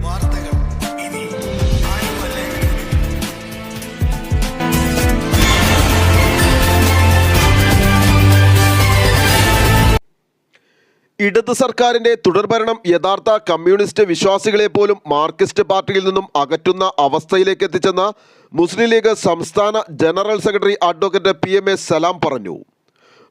വാർത്തകൾ ഇനി ഇടത് സർക്കാരിന്റെ തുടർഭരണം യഥാർത്ഥ കമ്മ്യൂണിസ്റ്റ് വിശ്വാസികളെ പോലും മാർക്സിസ്റ്റ് പാർട്ടിയിൽ നിന്നും അകറ്റുന്ന അവസ്ഥയിലേക്ക് എത്തിച്ചെന്ന് മുസ്ലിം ലീഗ് സംസ്ഥാന general secretary advocate P M A Salam പറഞ്ഞു.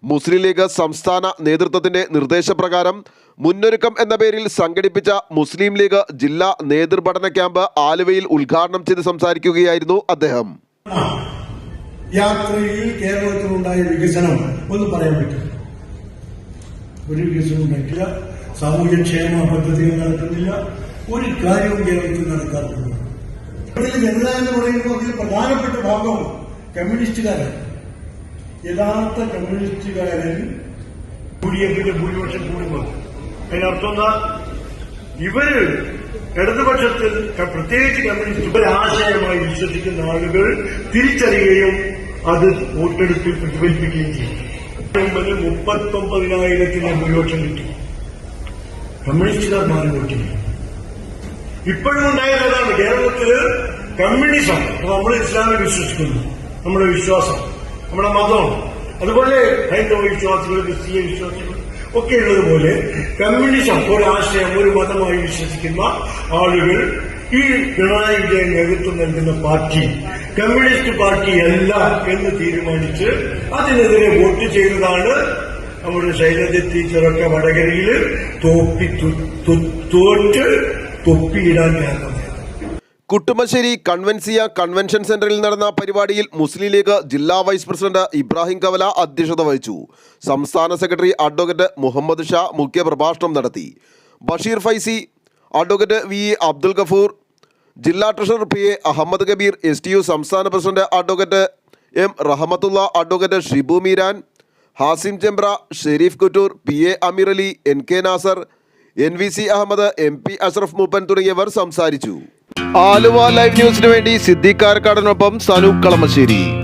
മുസ്ലിം ലീഗ് സംസ്ഥാന നേതൃത്വത്തിന്റെ നിർദ്ദേശപ്രകാരം മുന്നൊരുക്കം എന്ന പേരിൽ സംഘടിപ്പിച്ച മുസ്ലിം ലീഗ് ജില്ലാ നേതൃപഠന ക്യാമ്പ് ആലുവയിൽ ഉദ്ഘാടനം ചെയ്ത് സംസാരിക്കുകയായിരുന്നു അദ്ദേഹം. യാത്രയിൽ കേരളത്തിലുണ്ടായ വികസനം ഒന്ന് പറയാൻ പറ്റില്ല. ഒരു വികസനം ഉണ്ടായിട്ടില്ല സാമൂഹ്യക്ഷേമ പദ്ധതികൾ നടക്കുന്നില്ല. ഒരു കാര്യവും കേരളത്തിൽ നടക്കാറില്ല. ജനത എന്ന് പറയുമ്പോൾ അതിൽ പ്രധാനപ്പെട്ട ഭാഗം കമ്മ്യൂണിസ്റ്റുകാരാണ്. യഥാർത്ഥ കമ്മ്യൂണിസ്റ്റുകാരൻ യു ഡി എഫിന്റെ ഭൂരിപക്ഷം കൂടുമ്പോൾ അതിനർത്ഥം എന്താ? ഇവർ ഇടതുപക്ഷത്തിൽ പ്രത്യേകിച്ച് കമ്മ്യൂണിസ്റ്റ് ഇവരാശയമായി വിശ്വസിക്കുന്ന ആളുകൾ തിരിച്ചറിയുകയും അത് വോട്ടെടുപ്പിൽ പ്രതിഫലിപ്പിക്കുകയും ചെയ്യും. മുപ്പത്തൊമ്പതിനായിരത്തിന്റെ ഭൂരിപക്ഷം കിട്ടി. കമ്മ്യൂണിസ്റ്റുകാർ മാറി വോട്ടില്ല ഇപ്പോഴും ഉണ്ടായത് അതാണ് കേരളത്തിൽ കമ്മ്യൂണിസം. നമ്മൾ ഇസ്ലാമിൽ വിശ്വസിക്കുന്നു. നമ്മുടെ വിശ്വാസം. നമ്മുടെ മതം. അതുപോലെ ഹൈന്ദവ വിശ്വാസികൾ ക്രിസ്തീയ വിശ്വാസികൾ ഒക്കെ ഉള്ളതുപോലെ കമ്മ്യൂണിസം ഒരാശയം ഒരു മതമായി വിശ്വസിക്കുന്ന ആളുകൾ ഈ പിണറായി വിജയൻ നേതൃത്വം നൽകുന്ന പാർട്ടി കമ്മ്യൂണിസ്റ്റ് പാർട്ടി അല്ല എന്ന് തീരുമാനിച്ച് അതിനെതിരെ വോട്ട് ചെയ്തതാണ് നമ്മുടെ ശൈലജ ടീച്ചറൊക്കെ വടകരയിൽ തോപ്പി തോറ്റ് തൊപ്പിയിടാൻ കാരണമായത് കുട്ടുമശ്ശേരി കൺവെൻസിയ കൺവെൻഷൻ സെന്ററിൽ നടന്ന പരിപാടിയിൽ മുസ്ലിം ലീഗ് ജില്ലാ വൈസ് പ്രസിഡന്റ് ഇബ്രാഹിം കവല അധ്യക്ഷത വഹിച്ചു. സംസ്ഥാന സെക്രട്ടറി അഡ്വക്കേറ്റ് മുഹമ്മദ് ഷാ മുഖ്യപ്രഭാഷണം നടത്തി. Basheer Faizy advocate V A Abdul Gafoor ജില്ലാ treasurer P A Ahammed Kabeer S T U സംസ്ഥാന president advocate M Rahmathulla advocate Shibu Meeran Hashim Chembra Shareef Kuttoor P A Ameer Ali N K Nasar N V C Ahammed M P Ashraf Mooppan തുടങ്ങിയവർ സംസാരിച്ചു. Aluva live ന്യൂസിനു വേണ്ടി സിദ്ദീഖ് സനു കളമശ്ശേരി.